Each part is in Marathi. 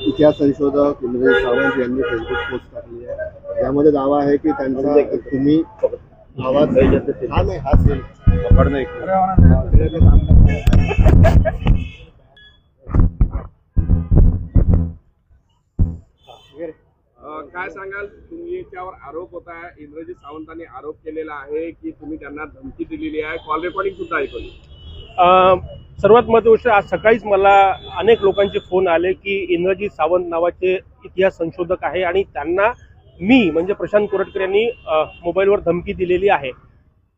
इतिहास संशोधक इंद्रजित सावंत यांनी फेसबुक पोस्ट टाकली आहे. त्यामध्ये दावा आहे की त्यांचा तुम्ही आवाज हा नाही हा सेल काय सांगाल? तुम्ही याच्यावर आरोप होता. इंद्रजित सावंतांनी आरोप केलेला आहे की तुम्ही त्यांना धमकी दिलेली आहे. कॉल रेकॉर्डिंग सुद्धा ऐकवली सर्वात महत्वाची गोष्ट आज सकाळीच मला अनेक लोकांचे फोन आले की इंद्रजी सावंत नावाचे इतिहास संशोधक आहे आणि त्यांना मी म्हणजे प्रशांत कोरटकर यांनी मोबाईलवर धमकी दिलेली आहे.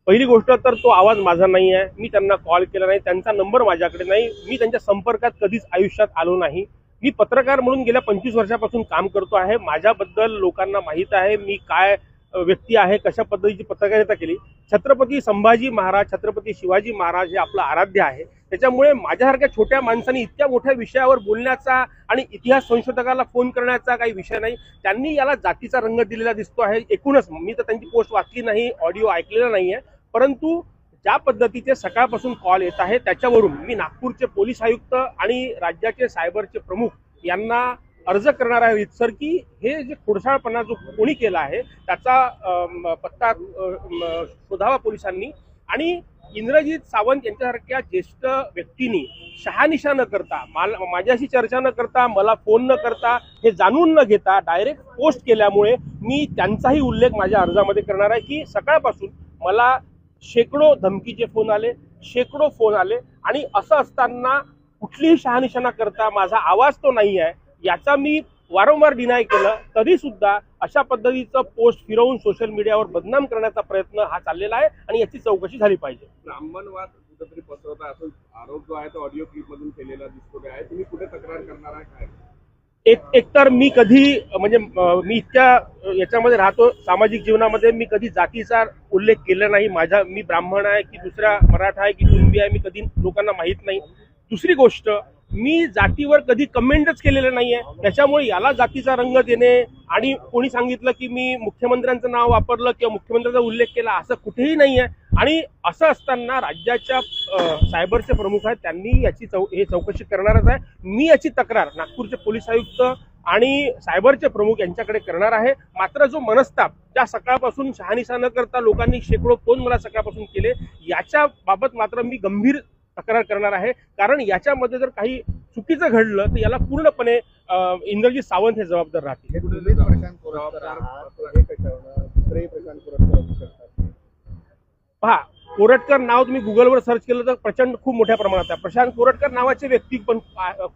पहिली गोष्ट तर तो आवाज माझा नाही आहे. मी त्यांना कॉल केला नाही. त्यांचा नंबर माझ्याकडे नाही. मी त्यांच्या संपर्कात कधीच आयुष्यात आलो नाही. मी पत्रकार म्हणून गेल्या पंचवीस वर्षापासून काम करतो आहे. माझ्याबद्दल लोकांना माहीत आहे. मी काय व्यक्ती आहे कशा पद्धतीची पत्रकारिता केली? छत्रपती संभाजी महाराज छत्रपती शिवाजी महाराज हे आपलं आराध्य आहे. त्याच्यामुळे माझ्यासारख्या छोट्या माणसांनी इतक्या मोठ्या विषयावर बोलण्याचा आणि इतिहास संशोधकाला फोन करण्याचा काही विषय नाही. त्यांनी याला जातीचा रंग दिलेला दिसतो आहे. एकूणच मी तर त्यांची पोस्ट वाचली नाही ऑडिओ ऐकलेला नाही आहे परंतु ज्या पद्धतीचे सकाळपासून कॉल येत आहे त्याच्यावरून मी नागपूरचे पोलीस आयुक्त आणि राज्याचे सायबरचे प्रमुख यांना अर्ज करणार आहे की हे जे खोडसाळपणा जो कोणी केला आहे त्याचा पत्ता शोधावा पोलिसांनी. आणि इंद्रजित सावंत यांच्यासारख्या ज्येष्ठ व्यक्तींनी शहानिशा न करता माल माझ्याशी चर्चा न करता मला फोन न करता हे जाणून न घेता डायरेक्ट पोस्ट केल्यामुळे मी त्यांचाही उल्लेख माझ्या अर्जामध्ये करणार आहे की सकाळपासून मला शेकडो धमकीचे फोन आले शेकडो फोन आले. आणि असं असताना कुठलीही शहानिशा न करता माझा आवाज तो नाही आहे. याचा मी वारंवार डिनाय केलं. तरी सुद्धा अशा पद्धतीचं पोस्ट फिरवून सोशल मीडियावर बदनाम करण्याचा प्रयत्न हा चाललेला आहे आणि याची चौकशी झाली पाहिजे. ब्राह्मणवाद कुठेतरी पसरवता असं आरोप जो आहे तो ऑडिओ क्लिप मधून केलेला दिसतो आहे. तुम्ही कुठे तक्रार करणार आहे? काय? एक एकतर मी कधी म्हणजे मी इतक्या याच्यामध्ये राहतो. सामाजिक जीवनामध्ये मी कधी जातीचा उल्लेख केला नाही. माझा मी ब्राह्मण आहे की दुसरा मराठा आहे की कुणबी आहे मी कधी लोकांना माहीत नाही. दुसरी गोष्ट मी जातीवर कधी कमेंटच केलेलं नाही आहे त्याच्यामुळे याला जातीचा रंग देणे आणि कोणी सांगितलं की मी मुख्यमंत्र्यांचं नाव वापरलं किंवा मुख्यमंत्र्यांचा उल्लेख केला असं कुठेही नाही आहे आणि असं असताना राज्याच्या सायबरचे प्रमुख आहेत त्यांनी याची चौ हे चौकशी करणारच आहे. मी याची तक्रार नागपूरचे पोलीस आयुक्त आणि सायबरचे प्रमुख यांच्याकडे करणार आहे. मात्र जो मनस्ताप त्या सकाळपासून शहानिशा न करता लोकांनी शेकडो फोन मला सकाळपासून केले याच्या बाबत मात्र मी गंभीर तक्रार करणार आहे. कारण याच्यामध्ये जर काही चुकीचं घडलं तर याला पूर्णपणे इंद्रजित सावंत हे जबाबदार राहतील. पहा कोरटकर नाव तुम्ही गुगलवर सर्च केलं तर प्रचंड खूप मोठ्या प्रमाणात आहे. प्रशांत कोरटकर नावाचे व्यक्ती पण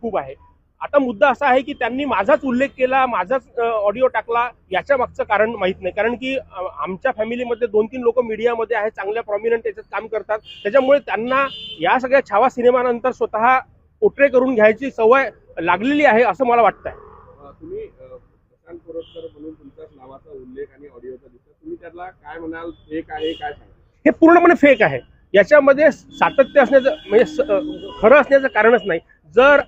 खूप आहे. आता मुद्दा असा आहे की त्यांनी माझाच उल्लेख केला माझाच ऑडिओ टाकला याच्या मागचं कारण माहीत नाही. कारण की आमच्या फॅमिलीमध्ये दोन तीन लोक मीडियामध्ये आहेत चांगल्या प्रॉमिनंट याच्यात काम करतात. त्याच्यामुळे त्यांना या सगळ्या छावा सिनेमानंतर स्वतः पोट्रे करून घ्यायची सवय लागलेली आहे असं मला वाटतंय. तुम्ही प्रशांत कोरटकर म्हणून तुमच्याच नावाचा उल्लेख आणि ऑडिओचा दिसतो तुम्ही त्याला काय म्हणाल फेक आहे काय सांगाल? हे पूर्णपणे फेक आहे. याच्यामध्ये सातत्य असण्याचं म्हणजे खरं असण्याचं कारणच नाही. जर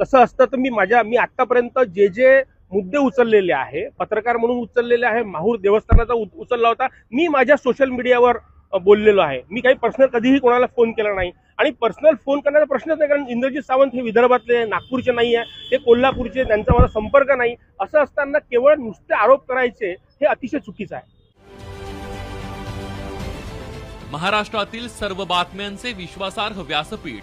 तसं असतं तर मी माझ्या मी आतापर्यंत जे जे मुद्दे उचललेले आहे पत्रकार म्हणून उचललेले आहे माहूर देवस्थानाचा उचलला होता मी माझ्या सोशल मीडियावर बोललेलो आहे. मी काही पर्सनल कधीही कोणाला फोन केला नाही. आणि पर्सनल फोन करण्याचा प्रश्नच नाही कारण इंद्रजित सावंत हे विदर्भातले नागपूरचे नाही आहे ते कोल्हापूरचे त्यांचा माझा संपर्क नाही. असं असताना केवळ नुसते आरोप करायचे हे अतिशय चुकीचं आहे. महाराष्ट्रातील सर्व बातम्यांचे विश्वासार्ह व्यासपीठ